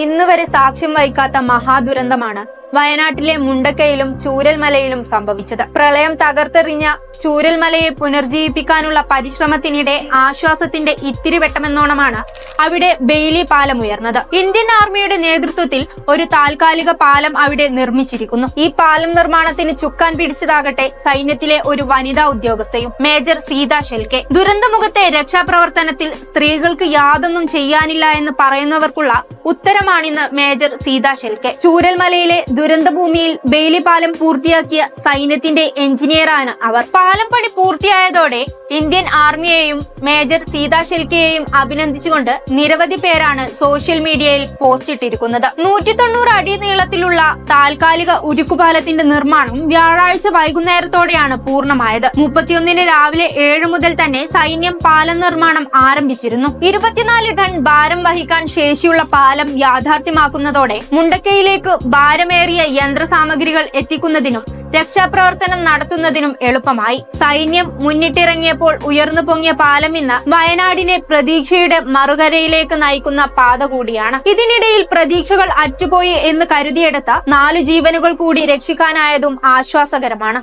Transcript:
ഇന്ന് വരെ സാക്ഷ്യം വഹിക്കാത്ത മഹാദുരന്തമാണ് വയനാട്ടിലെ മുണ്ടക്കയിലും ചൂരൽമലയിലും സംഭവിച്ചത്. പ്രളയം തകർത്തെറിഞ്ഞ ചൂരൽമലയെ പുനർജീവിപ്പിക്കാനുള്ള പരിശ്രമത്തിനിടെ ആശ്വാസത്തിന്റെ ഇത്തിരി വെട്ടമെന്നോണമാണ് അവിടെ ബെയിലി പാലം ഉയർന്നത്. ഇന്ത്യൻ ആർമിയുടെ നേതൃത്വത്തിൽ ഒരു താൽക്കാലിക പാലം അവിടെ നിർമ്മിച്ചിരിക്കുന്നു. ഈ പാലം നിർമ്മാണത്തിന് ചുക്കാൻ പിടിച്ചതാകട്ടെ സൈന്യത്തിലെ ഒരു വനിതാ ഉദ്യോഗസ്ഥയും മേജർ സീത ഷെൽക്കെ ദുരന്തമുഖത്തെ രക്ഷാപ്രവർത്തനത്തിൽ സ്ത്രീകൾക്ക് യാതൊന്നും ചെയ്യാനില്ല എന്ന് പറയുന്നവർക്കുള്ള ഉത്തരമാണിന്ന് മേജർ സീത ഷെൽക്കെ ചൂരൽമലയിലെ ദുരന്തഭൂമിയിൽ ബെയിലി പാലം പൂർത്തിയാക്കിയ സൈന്യത്തിന്റെ എഞ്ചിനീയറാണ് അവർ. പാലം പണി പൂർത്തിയായതോടെ ഇന്ത്യൻ ആർമിയെയും മേജർ സീതാ ഷെൽക്കെയെയും അഭിനന്ദിച്ചുകൊണ്ട് നിരവധി പേരാണ് സോഷ്യൽ മീഡിയയിൽ പോസ്റ്റ് ഇട്ടിരിക്കുന്നത്. നൂറ്റി തൊണ്ണൂറ് അടി നീളത്തിലുള്ള താൽക്കാലിക ഉരുക്കുപാലത്തിന്റെ നിർമ്മാണം വ്യാഴാഴ്ച വൈകുന്നേരത്തോടെയാണ് പൂർണമായത്. മുപ്പത്തിയൊന്നിന് രാവിലെ ഏഴ് മുതൽ തന്നെ സൈന്യം പാലം നിർമ്മാണം ആരംഭിച്ചിരുന്നു. ഇരുപത്തിനാല് ടൺ ഭാരം വഹിക്കാൻ ശേഷിയുള്ള പാലം യാഥാർത്ഥ്യമാക്കുന്നതോടെ മുണ്ടക്കയിലേക്ക് ഭാരമേറിയ യന്ത്രസാമഗ്രികൾ എത്തിക്കുന്നതിനും രക്ഷാപ്രവർത്തനം നടത്തുന്നതിനും എളുപ്പമായി. സൈന്യം മുന്നിട്ടിറങ്ങിയപ്പോൾ ഉയർന്നു പൊങ്ങിയ പാലം ഇന്ന് വയനാടിനെ പ്രതീക്ഷയുടെ മറുകരയിലേക്ക് നയിക്കുന്ന പാത കൂടിയാണ്. ഇതിനിടയിൽ പ്രതീക്ഷകൾ അറ്റുപോയി എന്ന് കരുതിയെടുത്ത നാല് ജീവനുകൾ കൂടി രക്ഷിക്കാനായതും ആശ്വാസകരമാണ്.